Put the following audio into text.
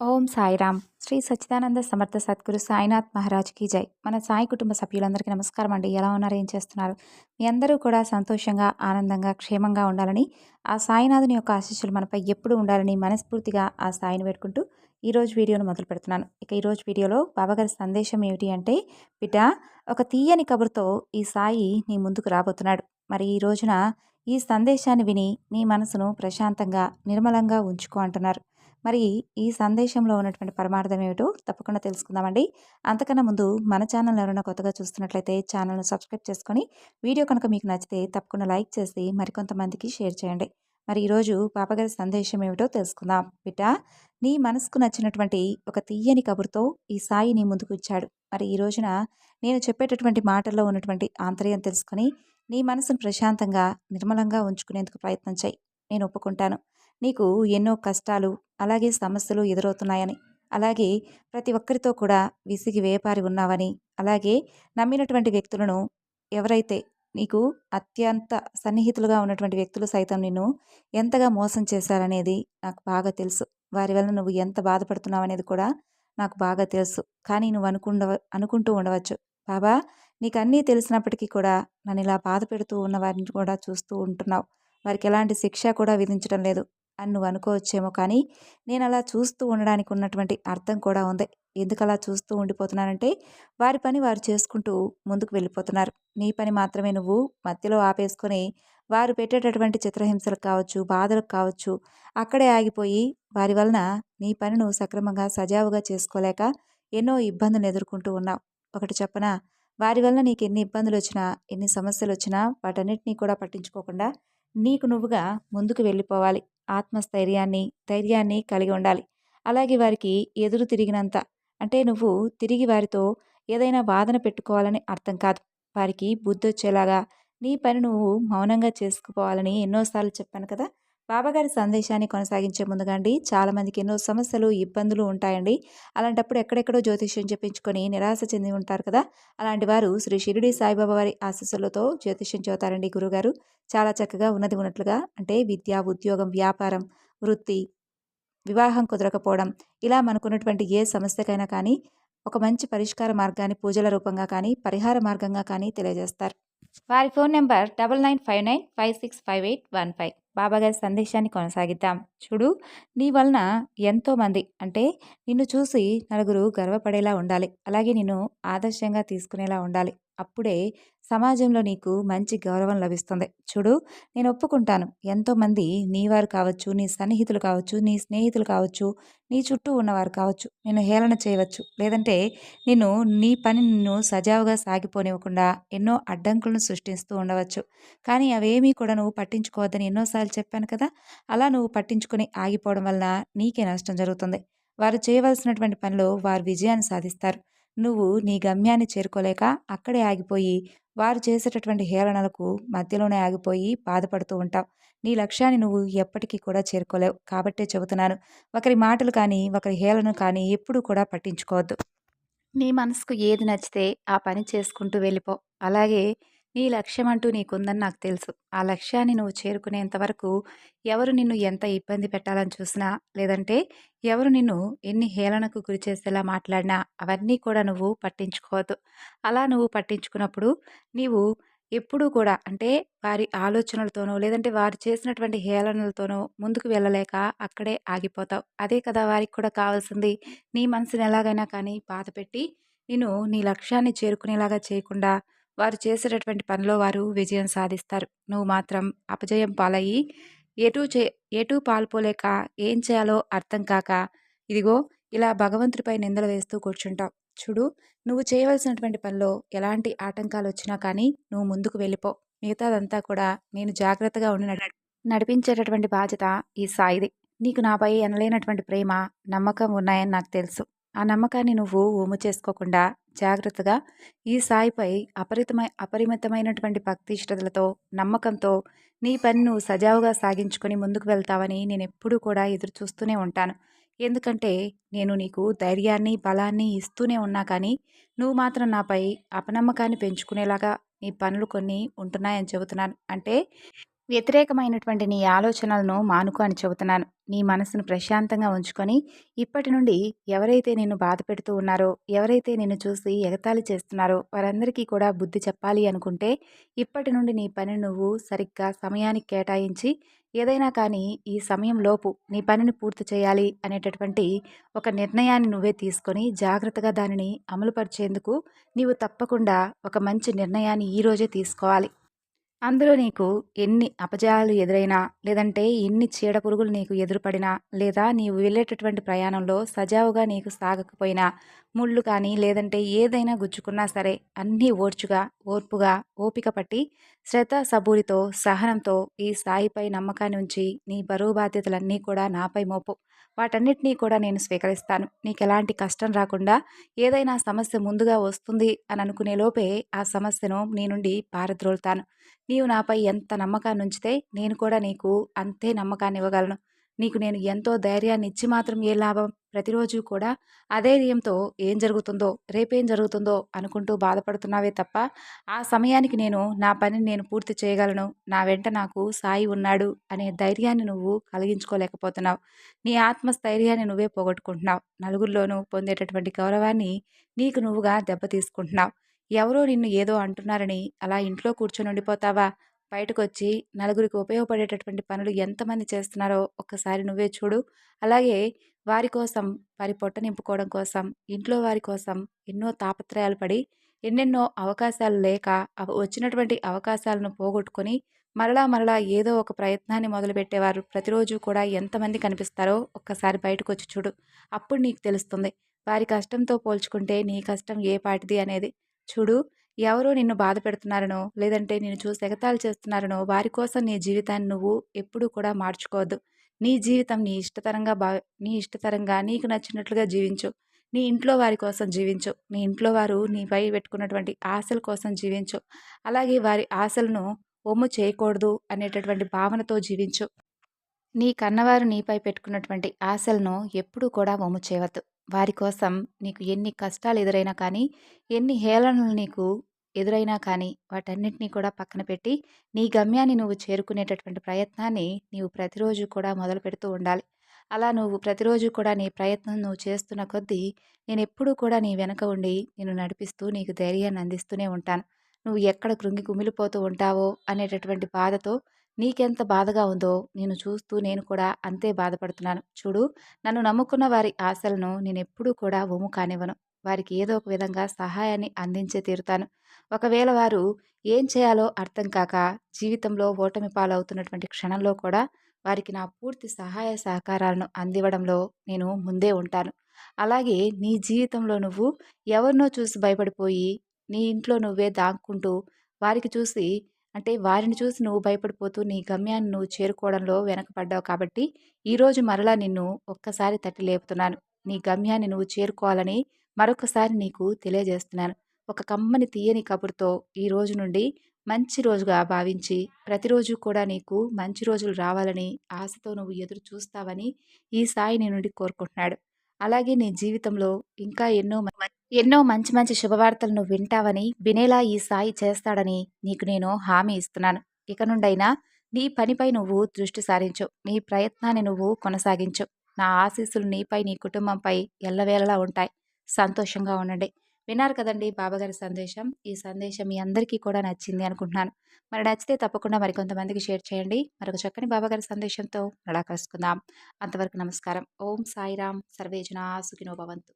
ఓం సాయిరామ్. శ్రీ సచ్చిదానంద సమర్థ సద్గురు సాయినాథ్ మహారాజ్కి జై. మన సాయి కుటుంబ సభ్యులందరికీ నమస్కారం అండి. ఎలా ఉన్నారు? ఏం చేస్తున్నారు? మీ అందరూ కూడా సంతోషంగా ఆనందంగా క్షేమంగా ఉండాలని ఆ సాయినాథుని యొక్క ఆశీస్సులు మనపై ఎప్పుడు ఉండాలని మనస్ఫూర్తిగా ఆ సాయిని పెట్టుకుంటూ ఈరోజు వీడియోను మొదలు పెడుతున్నాను. ఇక ఈరోజు వీడియోలో బాబాగారి సందేశం ఏమిటి అంటే బిడ్డ ఒక తీయని కబురుతో ఈ సాయి నీ ముందుకు రాబోతున్నాడు. మరి ఈ రోజున ఈ సందేశాన్ని విని నీ మనసును ప్రశాంతంగా నిర్మలంగా ఉంచుకో అంటున్నారు. మరి ఈ సందేశంలో ఉన్నటువంటి పరమార్థం ఏమిటో తప్పకుండా తెలుసుకుందామండి. అంతకన్నా ముందు మన ఛానల్ ఎవరైనా కొత్తగా చూస్తున్నట్లయితే ఛానల్ను సబ్స్క్రైబ్ చేసుకొని వీడియో కనుక మీకు నచ్చితే తప్పకుండా లైక్ చేసి మరికొంతమందికి షేర్ చేయండి. మరి ఈరోజు పాపగారి సందేశం ఏమిటో తెలుసుకుందాం. బిడ్డ నీ మనసుకు నచ్చినటువంటి ఒక తీయని కబురుతో ఈ సాయి నీ ముందుకు ఇచ్చాడు మరి ఈ రోజున నేను చెప్పేటటువంటి మాటల్లో ఉన్నటువంటి ఆంతర్యం తెలుసుకొని నీ మనసును ప్రశాంతంగా నిర్మలంగా ఉంచుకునేందుకు ప్రయత్నం చేయి. నేను ఒప్పుకుంటాను. నీకు ఎన్నో కష్టాలు అలాగే సమస్యలు ఎదురవుతున్నాయని అలాగే ప్రతి ఒక్కరితో కూడా విసిగి వేపారి ఉన్నావని అలాగే నమ్మినటువంటి వ్యక్తులను ఎవరైతే నీకు అత్యంత సన్నిహితులుగా ఉన్నటువంటి వ్యక్తులు సైతం నిన్ను ఎంతగా మోసం చేశారనేది నాకు బాగా తెలుసు. వారి వల్ల నువ్వు ఎంత బాధపడుతున్నావు అనేది కూడా నాకు బాగా తెలుసు. కానీ నువ్వు అనుకుండ అనుకుంటూ ఉండవచ్చు. బాబా నీకు అన్నీ తెలిసినప్పటికీ కూడా నన్ను ఇలా బాధ పెడుతూ ఉన్న వారిని కూడా చూస్తూ ఉంటున్నావు. వారికి ఎలాంటి శిక్ష కూడా విధించడం లేదు. అని నువ్వు అనుకోవచ్చేమో కానీ నేను అలా చూస్తూ ఉండడానికి ఉన్నటువంటి అర్థం కూడా ఉంది. ఎందుకు అలా చూస్తూ ఉండిపోతున్నానంటే వారి పని వారు చేసుకుంటూ ముందుకు వెళ్ళిపోతున్నారు. నీ పని మాత్రమే నువ్వు మధ్యలో ఆపేసుకొని వారు పెట్టేటటువంటి చిత్రహింసలకు కావచ్చు బాధలకు కావచ్చు అక్కడే ఆగిపోయి వారి వలన నీ పని నువ్వు సక్రమంగా సజావుగా చేసుకోలేక ఎన్నో ఇబ్బందులు ఎదుర్కొంటూ ఉన్నావు. ఒకటి చెప్పన వారి వలన నీకు ఎన్ని ఇబ్బందులు వచ్చినా ఎన్ని సమస్యలు వచ్చినా వాటన్నిటినీ కూడా పట్టించుకోకుండా నీకు నువ్వుగా ముందుకు వెళ్ళిపోవాలి. ఆత్మస్థైర్యాన్ని ధైర్యాన్ని కలిగి ఉండాలి. అలాగే వారికి ఎదురు తిరిగినంత అంటే నువ్వు తిరిగి వారితో ఏదైనా వాదన పెట్టుకోవాలని అర్థం కాదు. వారికి బుద్ధి వచ్చేలాగా నీ పని నువ్వు మౌనంగా చేసుకుపోవాలని ఎన్నోసార్లు చెప్పాను కదా! బాబాగారి సందేశాన్ని కొనసాగించే ముందుగా అండి చాలామందికి ఎన్నో సమస్యలు ఇబ్బందులు ఉంటాయండి. అలాంటప్పుడు ఎక్కడెక్కడో జ్యోతిష్యం చెప్పించుకొని నిరాశ చెంది ఉంటారు కదా అలాంటి వారు శ్రీ షిరిడి సాయిబాబా వారి ఆశీస్సులతో జ్యోతిష్యం చెబుతారండి గురుగారు. చాలా చక్కగా ఉన్నది ఉన్నట్లుగా అంటే విద్య ఉద్యోగం వ్యాపారం వృత్తి వివాహం కుదరకపోవడం ఇలా మనకున్నటువంటి ఏ సమస్యకైనా కానీ ఒక మంచి పరిష్కార మార్గాన్ని పూజల రూపంగా కానీ పరిహార మార్గంగా కానీ తెలియజేస్తారు. వారి phone number double nine five nine five six five eight one five. బాబాగారి సందేశాన్ని కొనసాగిద్దాం. చూడు నీ వలన ఎంతోమంది అంటే నిన్ను చూసి నలుగురు గర్వపడేలా ఉండాలి. అలాగే నిన్ను ఆదర్శంగా తీసుకునేలా ఉండాలి. అప్పుడే సమాజంలో నీకు మంచి గౌరవం లభిస్తుంది. చూడు నేను ఒప్పుకుంటాను. ఎంతోమంది నీ వారు కావచ్చు నీ సన్నిహితులు కావచ్చు నీ స్నేహితులు కావచ్చు నీ చుట్టూ ఉన్నవారు కావచ్చు నేను హేళన చేయవచ్చు. లేదంటే నేను నీ పని నిన్ను సజావుగా సాగిపోనివ్వకుండా ఎన్నో అడ్డంకులను సృష్టిస్తూ ఉండవచ్చు. కానీ అవేమీ కూడా నువ్వు పట్టించుకోవద్దని ఎన్నోసార్లు చెప్పాను కదా! అలా నువ్వు పట్టించుకొని ఆగిపోవడం వలన నీకే నష్టం జరుగుతుంది. వారు చేయవలసినటువంటి పనిలో వారు విజయాన్ని సాధిస్తారు. నువ్వు నీ గమ్యాన్ని చేరుకోలేక అక్కడే ఆగిపోయి వారు చేసేటటువంటి హేళనలకు మధ్యలోనే ఆగిపోయి బాధపడుతూ ఉంటావు. నీ లక్ష్యాన్ని నువ్వు ఎప్పటికీ కూడా చేరుకోలేవు. కాబట్టే చెబుతున్నాను ఒకరి మాటలు కానీ ఒకరి హేళన కానీ ఎప్పుడూ కూడా పట్టించుకోవద్దు. నీ మనసుకు ఏది నచ్చితే ఆ పని చేసుకుంటూ వెళ్ళిపో. అలాగే నీ లక్ష్యం అంటూ నీకుందని నాకు తెలుసు. ఆ లక్ష్యాన్ని నువ్వు చేరుకునేంత వరకు ఎవరు నిన్ను ఎంత ఇబ్బంది పెట్టాలని చూసినా లేదంటే ఎవరు నిన్ను ఎన్ని హేళనకు గురి చేసేలా మాట్లాడినా అవన్నీ కూడా నువ్వు పట్టించుకోవద్దు. అలా నువ్వు పట్టించుకున్నప్పుడు నీవు ఎప్పుడూ కూడా అంటే వారి ఆలోచనలతోనో లేదంటే వారు చేసినటువంటి హేళనలతోనో ముందుకు వెళ్ళలేక అక్కడే ఆగిపోతావు. అదే కదా వారికి కూడా కావాల్సింది. నీ మనసుని ఎలాగైనా కానీ బాధపెట్టి నేను నీ లక్ష్యాన్ని చేరుకునేలాగా చేయకుండా వారు చేసేటటువంటి పనిలో వారు విజయం సాధిస్తారు. నువ్వు మాత్రం అపజయం పాలయ్యి ఎటు చే ఎటు పాల్పోలేక ఏం చేయాలో అర్థం కాక ఇదిగో ఇలా భగవంతుడిపై నిందలు వేస్తూ కూర్చుంటావు. చూడు నువ్వు చేయవలసినటువంటి పనిలో ఎలాంటి ఆటంకాలు వచ్చినా కానీ నువ్వు ముందుకు వెళ్ళిపో. మిగతాదంతా కూడా నేను జాగ్రత్తగా ఉండి నడిపించేటటువంటి బాధ్యత ఈ సాయిది. నీకు నాపై ఎనలేనటువంటి ప్రేమ నమ్మకం ఉన్నాయని నాకు తెలుసు. ఆ నమ్మకాన్ని నువ్వు ఊము చేసుకోకుండా జాగ్రత్తగా ఈ సాయిపై అపరితమై అపరిమితమైనటువంటి భక్తి నమ్మకంతో నీ పని నువ్వు సజావుగా సాగించుకొని ముందుకు వెళ్తావని నేను ఎప్పుడూ కూడా ఎదురు చూస్తూనే ఉంటాను. ఎందుకంటే నేను నీకు ధైర్యాన్ని బలాన్ని ఇస్తూనే ఉన్నా కానీ నువ్వు మాత్రం నాపై అపనమ్మకాన్ని పెంచుకునేలాగా నీ పనులు కొన్ని ఉంటున్నాయని చెబుతున్నాను. అంటే వ్యతిరేకమైనటువంటి నీ ఆలోచనలను మానుకో అని చెబుతున్నాను. నీ మనసును ప్రశాంతంగా ఉంచుకొని ఇప్పటి నుండి ఎవరైతే నిన్ను బాధ పెడుతూ ఉన్నారో ఎవరైతే నిన్ను చూసి ఎగతాళి చేస్తున్నారో వారందరికీ కూడా బుద్ధి చెప్పాలి అనుకుంటే ఇప్పటి నుండి నీ పని నువ్వు సరిగ్గా సమయానికి కేటాయించి ఏదైనా కానీ ఈ సమయంలోపు నీ పనిని పూర్తి చేయాలి అనేటటువంటి ఒక నిర్ణయాన్ని నువ్వే తీసుకొని జాగ్రత్తగా దానిని అమలుపరిచేందుకు నీవు తప్పకుండా ఒక మంచి నిర్ణయాన్ని ఈరోజే తీసుకోవాలి. అందులో నీకు ఎన్ని అపజయాలు ఎదురైనా లేదంటే ఎన్ని చీడ పురుగులు నీకు ఎదురుపడినా లేదా నీవు వెళ్ళేటటువంటి ప్రయాణంలో సజావుగా నీకు సాగకపోయినా ముళ్ళు కానీ లేదంటే ఏదైనా గుచ్చుకున్నా సరే అన్నీ ఓర్చుగా ఓర్పుగా ఓపిక పట్టి శ్రద్ధ సబూరితో సహనంతో ఈ స్థాయిపై నమ్మకాన్ని ఉంచి నీ బరువు బాధ్యతలన్నీ కూడా నాపై మోపు. వాటన్నిటినీ కూడా నేను స్వీకరిస్తాను. నీకు ఎలాంటి కష్టం రాకుండా ఏదైనా సమస్య ముందుగా వస్తుంది అని అనుకునే లోపే ఆ సమస్యను నీ నుండి పారద్రోలుతాను. నీవు నాపై ఎంత నమ్మకాన్ని ఉంచితే నేను కూడా నీకు అంతే నమ్మకాన్ని ఇవ్వగలను నీకు నేను ఎంతో ధైర్యాన్ని ఇచ్చి మాత్రం ఏ లాభం? ప్రతిరోజు కూడా అధైర్యంతో ఏం జరుగుతుందో రేపేం జరుగుతుందో అనుకుంటూ బాధపడుతున్నావే తప్ప ఆ సమయానికి నేను నా పనిని నేను పూర్తి చేయగలను. నా వెంట నాకు సాయి ఉన్నాడు అనే ధైర్యాన్ని నువ్వు కలిగించుకోలేకపోతున్నావు. నీ ఆత్మస్థైర్యాన్ని నువ్వే పోగొట్టుకుంటున్నావు. నలుగురిలోనూ పొందేటటువంటి గౌరవాన్ని నీకు నువ్వుగా దెబ్బ తీసుకుంటున్నావు ఎవరో నిన్ను ఏదో అంటున్నారని అలా ఇంట్లో కూర్చొని ఉండిపోతావా బయటకు వచ్చి నలుగురికి ఉపయోగపడేటటువంటి పనులు ఎంతమంది చేస్తున్నారో ఒక్కసారి నువ్వే చూడు. అలాగే వారి కోసం వారి పొట్ట నింపుకోవడం కోసం ఇంట్లో వారి కోసం ఎన్నో తాపత్రయాలు పడి ఎన్నెన్నో అవకాశాలు లేక వచ్చినటువంటి అవకాశాలను పోగొట్టుకొని మరలా మరలా ఏదో ఒక ప్రయత్నాన్ని మొదలుపెట్టేవారు ప్రతిరోజు కూడా ఎంతమంది కనిపిస్తారో ఒక్కసారి బయటకు వచ్చి చూడు. అప్పుడు నీకు తెలుస్తుంది. వారి కష్టంతో పోల్చుకుంటే నీ కష్టం ఏ పాటిది అనేది. చూడు ఎవరో నిన్ను బాధ పెడుతున్నారనో లేదంటే నేను చూసి ఎగతాలు చేస్తున్నారనో వారి కోసం నీ జీవితాన్ని నువ్వు ఎప్పుడూ కూడా మార్చుకోవద్దు. నీ జీవితం నీ ఇష్టతరంగా బా నీ ఇష్టతరంగా నీకు నచ్చినట్లుగా జీవించు. నీ ఇంట్లో వారి కోసం జీవించు. నీ ఇంట్లో వారు నీపై పెట్టుకున్నటువంటి ఆశల కోసం జీవించు. అలాగే వారి ఆశలను ఒమ్ము చేయకూడదు అనేటటువంటి భావనతో జీవించు. నీ కన్నవారు నీపై పెట్టుకున్నటువంటి ఆశలను ఎప్పుడూ కూడా ఒమ్ము చేయవద్దు. వారి కోసం నీకు ఎన్ని కష్టాలు ఎదురైనా కానీ ఎన్ని హేళనలు నీకు ఎదురైనా కానీ వాటన్నిటినీ కూడా పక్కన పెట్టి నీ గమ్యాన్ని నువ్వు చేరుకునేటటువంటి ప్రయత్నాన్ని నీవు ప్రతిరోజు కూడా మొదలు పెడుతూ ఉండాలి. అలా నువ్వు ప్రతిరోజు కూడా నీ ప్రయత్నం నువ్వు చేస్తున్న కొద్దీ నేను ఎప్పుడూ కూడా నీ వెనక ఉండి నేను నడిపిస్తూ నీకు ధైర్యాన్ని అందిస్తూనే ఉంటాను. నువ్వు ఎక్కడ కృంగి కుమిలిపోతూ ఉంటావో అనేటటువంటి బాధతో నీకెంత బాధగా ఉందో నేను చూస్తూ నేను కూడా అంతే బాధపడుతున్నాను. చూడు నన్ను నమ్ముకున్న వారి ఆశలను నేను ఎప్పుడూ కూడా ఒము కానివ్వను. వారికి ఏదో ఒక విధంగా సహాయాన్ని అందించే తీరుతాను. ఒకవేళ వారు ఏం చేయాలో అర్థం కాక జీవితంలో ఓటమి పాలవుతున్నటువంటి క్షణంలో కూడా వారికి నా పూర్తి సహాయ సహకారాలను అందివ్వడంలో నేను ముందే ఉంటాను. అలాగే నీ జీవితంలో నువ్వు ఎవరినో చూసి భయపడిపోయి నీ ఇంట్లో నువ్వే దాక్కుంటూ వారికి చూసి అంటే వారిని చూసి నువ్వు భయపడిపోతూ నీ గమ్యాన్ని నువ్వు చేరుకోవడంలో వెనకపడ్డావు కాబట్టి ఈరోజు మరలా నిన్ను ఒక్కసారి తట్టి లేపుతున్నాను. నీ గమ్యాన్ని నువ్వు చేరుకోవాలని మరొకసారి నీకు తెలియజేస్తున్నాను. ఒక కమ్మని తీయని కబుర్తో ఈ రోజు నుండి మంచి రోజుగా భావించి ప్రతిరోజు కూడా నీకు మంచి రోజులు రావాలని ఆశతో నువ్వు ఎదురు చూస్తావని ఈ సాయి నీ నుండి కోరుకుంటున్నాడు. అలాగే నీ జీవితంలో ఇంకా ఎన్నో ఎన్నో మంచి మంచి శుభవార్తలను వింటావని వినేలా ఈ సాయి చేస్తాడని నీకు నేను హామీ ఇస్తున్నాను. ఇక నుండైనా నీ పనిపై నువ్వు దృష్టి సారించు. నీ ప్రయత్నాన్ని నువ్వు కొనసాగించు. నా ఆశీస్సులు నీపై నీ కుటుంబంపై ఎల్లవేళలా ఉంటాయి. సంతోషంగా ఉండండి. విన్నారు కదండి బాబాగారి సందేశం. ఈ సందేశం మీ అందరికీ కూడా నచ్చింది అనుకుంటున్నాను. మరి నచ్చితే తప్పకుండా మరికొంతమందికి షేర్ చేయండి. మరొక చక్కని బాబాగారి సందేశంతో నడా కలుసుకుందాం. అంతవరకు నమస్కారం. ఓం సాయిరామ్ సర్వేజన సుఖినో భవంతు.